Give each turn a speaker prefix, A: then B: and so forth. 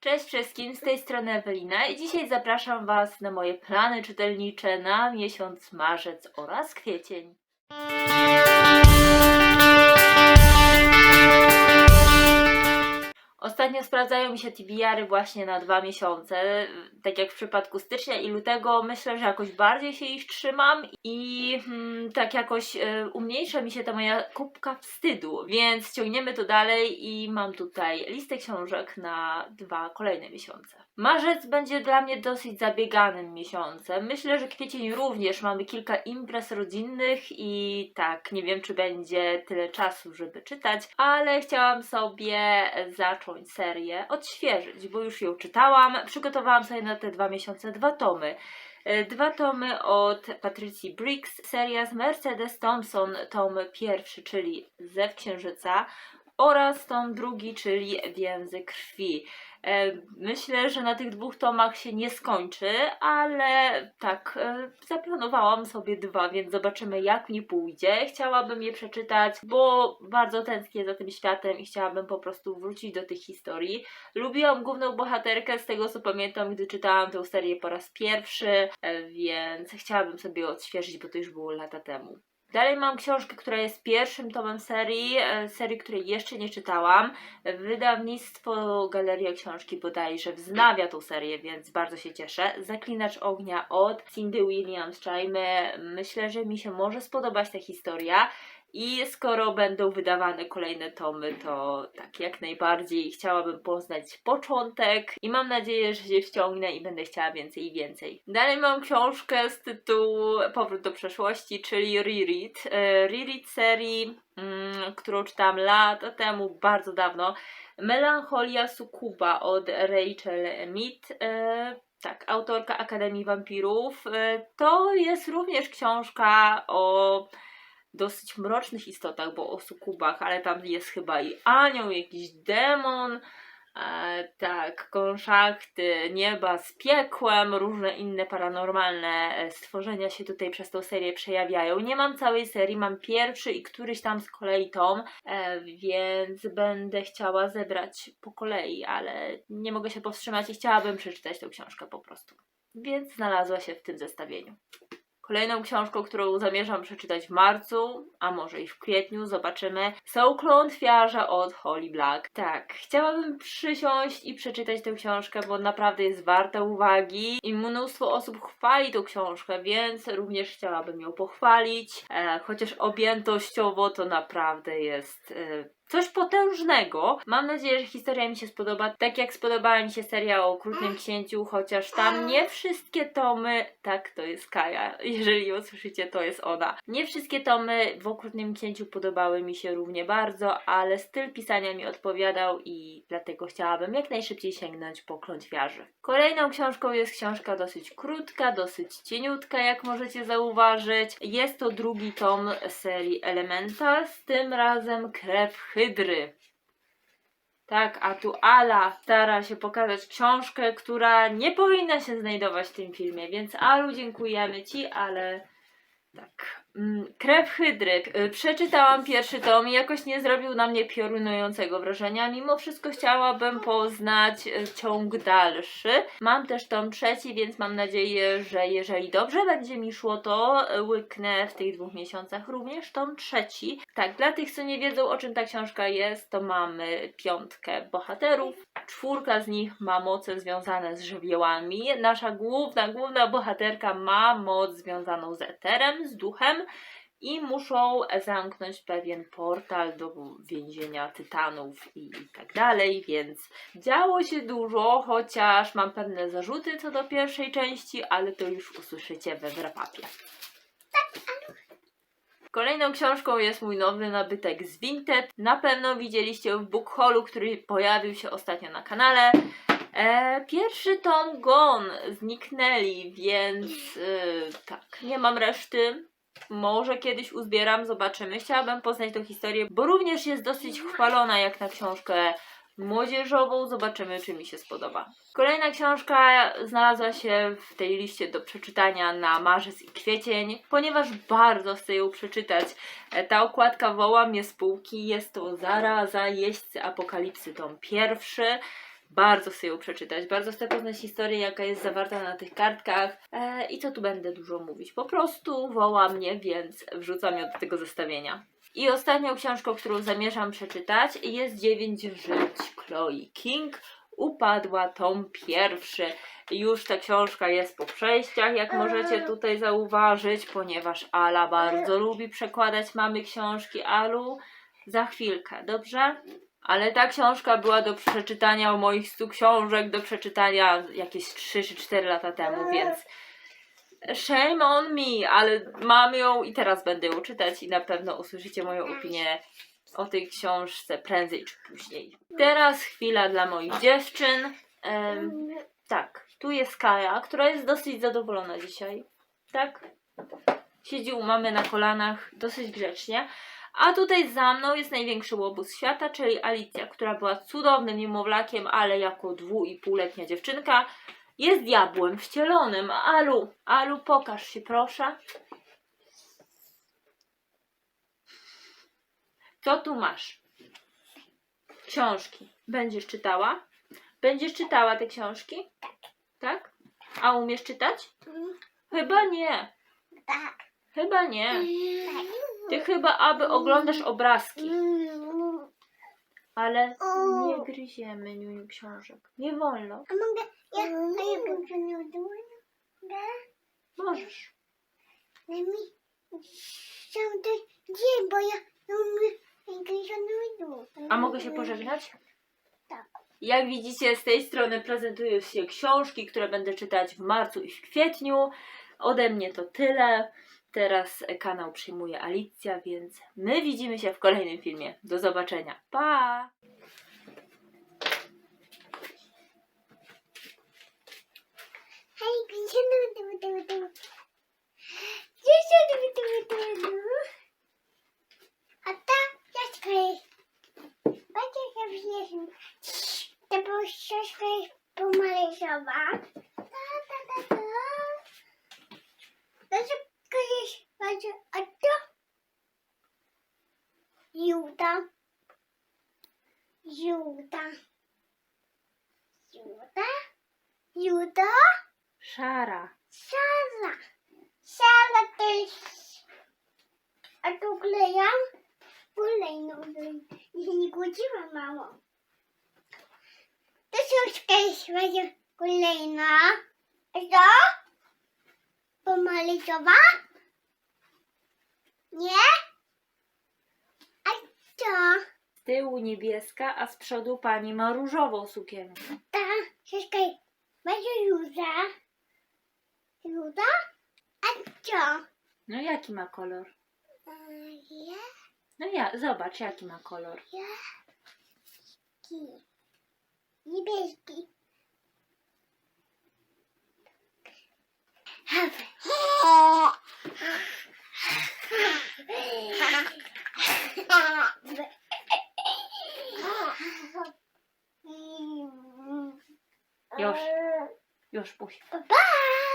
A: Cześć wszystkim, z tej strony Ewelina i dzisiaj zapraszam Was na moje plany czytelnicze na miesiąc marzec oraz kwiecień. Ostatnio sprawdzają mi się TBR-y właśnie na dwa miesiące, tak jak w przypadku stycznia i lutego. Myślę, że jakoś bardziej się ich trzymam i hmm, tak jakoś e, umniejsza mi się ta moja kubka wstydu, więc ciągniemy to dalej i mam tutaj listę książek na dwa kolejne miesiące. Marzec będzie dla mnie dosyć zabieganym miesiącem. Myślę, że kwiecień również mamy kilka imprez rodzinnych i tak, nie wiem czy będzie tyle czasu, żeby czytać, ale chciałam sobie zacząć serię, odświeżyć, bo już ją czytałam. Przygotowałam sobie na te dwa miesiące dwa tomy. E, Dwa tomy od Patrycji Briggs, seria z Mercedes Thompson, tom pierwszy, czyli Zew Księżyca oraz tom drugi, czyli Więzy Krwi. E, Myślę, że na tych dwóch tomach się nie skończy, ale tak, e, zaplanowałam sobie dwa, więc zobaczymy jak mi pójdzie. Chciałabym je przeczytać, bo bardzo tęsknię za tym światem i chciałabym po prostu wrócić do tych historii. Lubiłam główną bohaterkę z tego co pamiętam, gdy czytałam tę serię po raz pierwszy, e, więc chciałabym sobie odświeżyć, bo to już było lata temu. Dalej mam książkę, która jest pierwszym tomem serii, e, serii, której jeszcze nie czytałam. Wydawnictwo Galeria Książki bodajże wznawia tą serię, więc bardzo się cieszę. Zaklinacz Ognia od Cindy Williams Chajmy. Myślę, że mi się może spodobać ta historia. I skoro będą wydawane kolejne tomy, to tak jak najbardziej chciałabym poznać początek i mam nadzieję, że się wciągnę i będę chciała więcej i więcej. Dalej mam książkę z tytułu Powrót do przeszłości, czyli Reread. E, Reread serii, mm, którą czytałam lata temu, bardzo dawno. Melancholia Sukuba od Rachel Mead. E, tak, autorka Akademii Wampirów. E, to jest również książka o dosyć mrocznych istotach, bo o sukubach, ale tam jest chyba i anioł, jakiś demon, e, tak, konszachty nieba z piekłem, różne inne paranormalne e, stworzenia się tutaj przez tą serię przejawiają. Nie mam całej serii, mam pierwszy i któryś tam z kolei tom, e, więc będę chciała zebrać po kolei, ale nie mogę się powstrzymać i chciałabym przeczytać tę książkę po prostu. Więc znalazła się w tym zestawieniu. Kolejną książką, którą zamierzam przeczytać w marcu, a może i w kwietniu, zobaczymy, są Klątwiarze od Holly Black. Tak, chciałabym przysiąść i przeczytać tę książkę, bo naprawdę jest warta uwagi i mnóstwo osób chwali tą książkę, więc również chciałabym ją pochwalić. E, chociaż objętościowo to naprawdę jest... E, Coś potężnego. Mam nadzieję, że historia mi się spodoba, tak jak spodobała mi się seria o Okrutnym Księciu, chociaż tam nie wszystkie tomy, tak to jest Kaja, jeżeli ją słyszycie, to jest ona. Nie wszystkie tomy w Okrutnym Księciu podobały mi się równie bardzo, ale styl pisania mi odpowiadał i dlatego chciałabym jak najszybciej sięgnąć po klątwiarzy. Kolejną książką jest książka dosyć krótka, dosyć cieniutka, jak możecie zauważyć. Jest to drugi tom serii Elemental, z tym razem Krew Hydry. Tak, a tu Ala stara się pokazać książkę, która nie powinna się znajdować w tym filmie, więc Alu dziękujemy Ci, ale tak. Mm, Krew Hydry. Y, Przeczytałam pierwszy tom i jakoś nie zrobił na mnie piorunującego wrażenia. Mimo wszystko chciałabym poznać y, ciąg dalszy. Mam też tom trzeci, więc mam nadzieję, że jeżeli dobrze będzie mi szło, to łyknę w tych dwóch miesiącach również tom trzeci. Tak, dla tych, co nie wiedzą o czym ta książka jest, to mamy piątkę bohaterów. Czwórka z nich ma moce związane z żywiołami. Nasza główna, główna bohaterka ma moc związaną z eterem, z duchem i muszą zamknąć pewien portal do więzienia tytanów i, i tak dalej, więc działo się dużo, chociaż mam pewne zarzuty co do pierwszej części, ale to już usłyszycie we wrapapie. Kolejną książką jest mój nowy nabytek z Vinted. Na pewno widzieliście w book który pojawił się ostatnio na kanale. E, pierwszy tom Gone zniknęli, więc e, tak, nie mam reszty. Może kiedyś uzbieram, zobaczymy. Chciałabym poznać tą historię, bo również jest dosyć chwalona jak na książkę młodzieżową. Zobaczymy, czy mi się spodoba. Kolejna książka znalazła się w tej liście do przeczytania na marzec i kwiecień, ponieważ bardzo chcę ją przeczytać. Ta okładka woła mnie z półki. Jest to Zaraza, Jeźdźcy Apokalipsy, tom pierwszy. Bardzo chcę ją przeczytać, bardzo chcę poznać historię, jaka jest zawarta na tych kartkach e, i co tu będę dużo mówić. Po prostu woła mnie, więc wrzucam ją do tego zestawienia. I ostatnią książką, którą zamierzam przeczytać jest Dziewięć żyć Chloe King. Upadła tom pierwszy. Już ta książka jest po przejściach, jak możecie tutaj zauważyć, ponieważ Ala bardzo lubi przekładać mamy książki. Alu, za chwilkę, dobrze? Ale ta książka była do przeczytania u moich 100 książek, do przeczytania jakieś 3 czy 4 lata temu, więc shame on me, ale mam ją i teraz będę ją czytać i na pewno usłyszycie moją opinię o tej książce prędzej czy później. Teraz chwila dla moich dziewczyn. Tak, tu jest Kaja, która jest dosyć zadowolona dzisiaj. Tak? Siedzi u mamy na kolanach dosyć grzecznie. A tutaj za mną jest największy łobuz świata, czyli Alicja, która była cudownym niemowlakiem, ale jako dwu i półletnia dziewczynka jest diabłem wcielonym. Alu, Alu, pokaż się proszę. Co tu masz? Książki. Będziesz czytała? Będziesz czytała te książki? Tak? A umiesz czytać? Chyba nie.
B: Tak.
A: Chyba nie. Ty chyba aby oglądasz obrazki. Ale nie gryziemy Niuniu książek. Nie wolno.
B: A mogę, ja, a ja Mogę?
A: Możesz.
B: Daj mi chciałam gdzie, bo ja nie umiem
A: A mogę się pożegnać?
B: Tak.
A: Jak widzicie, z tej strony prezentują się książki, które będę czytać w marcu i w kwietniu. Ode mnie to tyle. Teraz kanał przyjmuje Alicja, więc my widzimy się w kolejnym filmie. Do zobaczenia. Pa!
B: To ścieżka jest pomarańczowa. Ta, ta, ta, ta. Dlaczego jest bardzo... A to? Juda. Juda. Juda. Juda.
A: Szara.
B: Szara. Szara to jest... A tu klejam? Kolejną Ja się nie kłóciłam, mamo. To książka jest będzie kolejna. A co? Pomarańczowa? Nie? A co?
A: Z tyłu niebieska, a z przodu pani ma różową sukienkę.
B: Ta jest będzie Juda. Juda? A co?
A: No jaki ma kolor?
B: Ja?
A: No ja, zobacz jaki ma kolor.
B: Niebieski. Niebieski.
A: Już. meus.
B: Bye!